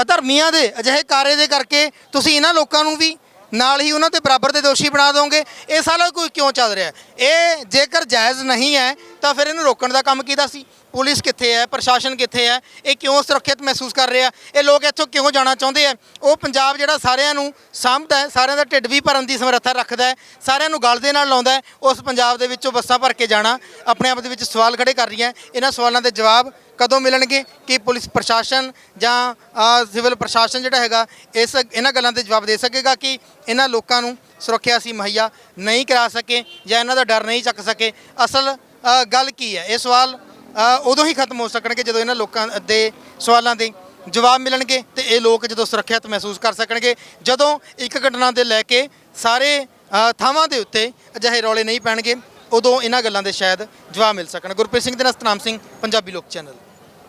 S1: ਅਧਰਮੀਆਂ ਦੇ ਅਜਿਹੇ ਕਾਰੇ ਦੇ ਕਰਕੇ ਤੁਸੀਂ ਇਹਨਾਂ ਲੋਕਾਂ ਨੂੰ ਵੀ ਨਾਲ ਹੀ ਉਹਨਾਂ ਦੇ ਬਰਾਬਰ ਦੇ ਦੋਸ਼ੀ ਬਣਾ ਦੋਗੇ? ਇਹ ਸਾਰਾ ਕੋਈ ਕਿਉਂ ਚੱਲ ਰਿਹਾ ਇਹ ਜੇਕਰ ਜਾਇਜ਼ ਨਹੀਂ ਹੈ, ਤਾਂ ਫਿਰ ਇਹਨੂੰ ਰੋਕਣ ਦਾ ਕੰਮ ਕੀਤਾ ਸੀ? ਪੁਲਿਸ ਕਿੱਥੇ ਹੈ, ਪ੍ਰਸ਼ਾਸਨ ਕਿੱਥੇ ਹੈ, ਇਹ ਕਿਉਂ ਸੁਰੱਖਿਅਤ ਮਹਿਸੂਸ ਕਰ ਰਿਹਾ? ਇਹ ਲੋਕ ਇੱਥੋਂ ਕਿਉਂ ਜਾਣਾ ਚਾਹੁੰਦੇ ਆ ਉਹ ਪੰਜਾਬ ਜਿਹੜਾ ਸਾਰਿਆਂ ਨੂੰ ਸਾਂਭਦਾ ਹੈ, ਸਾਰਿਆਂ ਦਾ ਢਿੱਡ ਵੀ ਭਰਨ ਦੀ ਸਮਰੱਥਾ ਰੱਖਦਾ ਹੈ, ਸਾਰਿਆਂ ਨੂੰ ਗਲ ਦੇ ਨਾਲ ਲਾਉਂਦਾ ਹੈ, ਉਸ ਪੰਜਾਬ ਦੇ ਵਿੱਚੋਂ ਬੱਸਾਂ ਭਰ ਕੇ ਜਾਣਾ, ਆਪਣੇ ਆਪ ਦੇ ਵਿੱਚ ਸਵਾਲ ਖੜੇ ਕਰ ਰਹੀਆਂ ਇਹਨਾਂ ਸਵਾਲਾਂ ਦੇ ਜਵਾਬ ਕਦੋਂ ਮਿਲਣਗੇ? ਕਿ ਪੁਲਿਸ ਪ੍ਰਸ਼ਾਸਨ ਜਾਂ ਸਿਵਲ ਪ੍ਰਸ਼ਾਸਨ ਜਿਹੜਾ ਹੈਗਾ, ਇਸ, ਇਹਨਾਂ ਗੱਲਾਂ ਦੇ ਜਵਾਬ ਦੇ ਸਕੇਗਾ ਕਿ ਇਹਨਾਂ ਲੋਕਾਂ ਨੂੰ ਸੁਰੱਖਿਆ ਅਸੀਂ ਮੁਹੱਈਆ ਨਹੀਂ ਕਰਾ ਸਕੇ ਜਾਂ ਇਹਨਾਂ ਦਾ ਡਰ ਨਹੀਂ ਚੱਕ ਸਕੇ? ਅਸਲ ਗੱਲ ਕੀ ਹੈ? ਇਹ ਸਵਾਲ ਉਦੋਂ ਹੀ ਖਤਮ ਹੋ ਸਕਣਗੇ ਜਦੋਂ ਇਹਨਾਂ ਲੋਕਾਂ ਦੇ ਸਵਾਲਾਂ ਦੇ ਜਵਾਬ ਮਿਲਣਗੇ ਤੇ ਇਹ ਲੋਕ ਜਦੋਂ ਸੁਰੱਖਿਅਤ ਮਹਿਸੂਸ ਕਰ ਸਕਣਗੇ। ਜਦੋਂ ਇੱਕ ਘਟਨਾ ਦੇ ਲੈ ਕੇ ਸਾਰੇ ਥਾਵਾਂ ਦੇ ਉੱਤੇ ਅਜਿਹੇ ਰੌਲੇ ਨਹੀਂ ਪੈਣਗੇ, ਉਦੋਂ ਇਹਨਾਂ ਗੱਲਾਂ ਦੇ ਸ਼ਾਇਦ ਜਵਾਬ ਮਿਲ ਸਕਣ। ਗੁਰਪ੍ਰੀਤ ਸਿੰਘ ਦੇ ਨਾਲ ਸਤਨਾਮ ਸਿੰਘ, ਪੰਜਾਬੀ ਲੋਕ ਚੈਨਲ।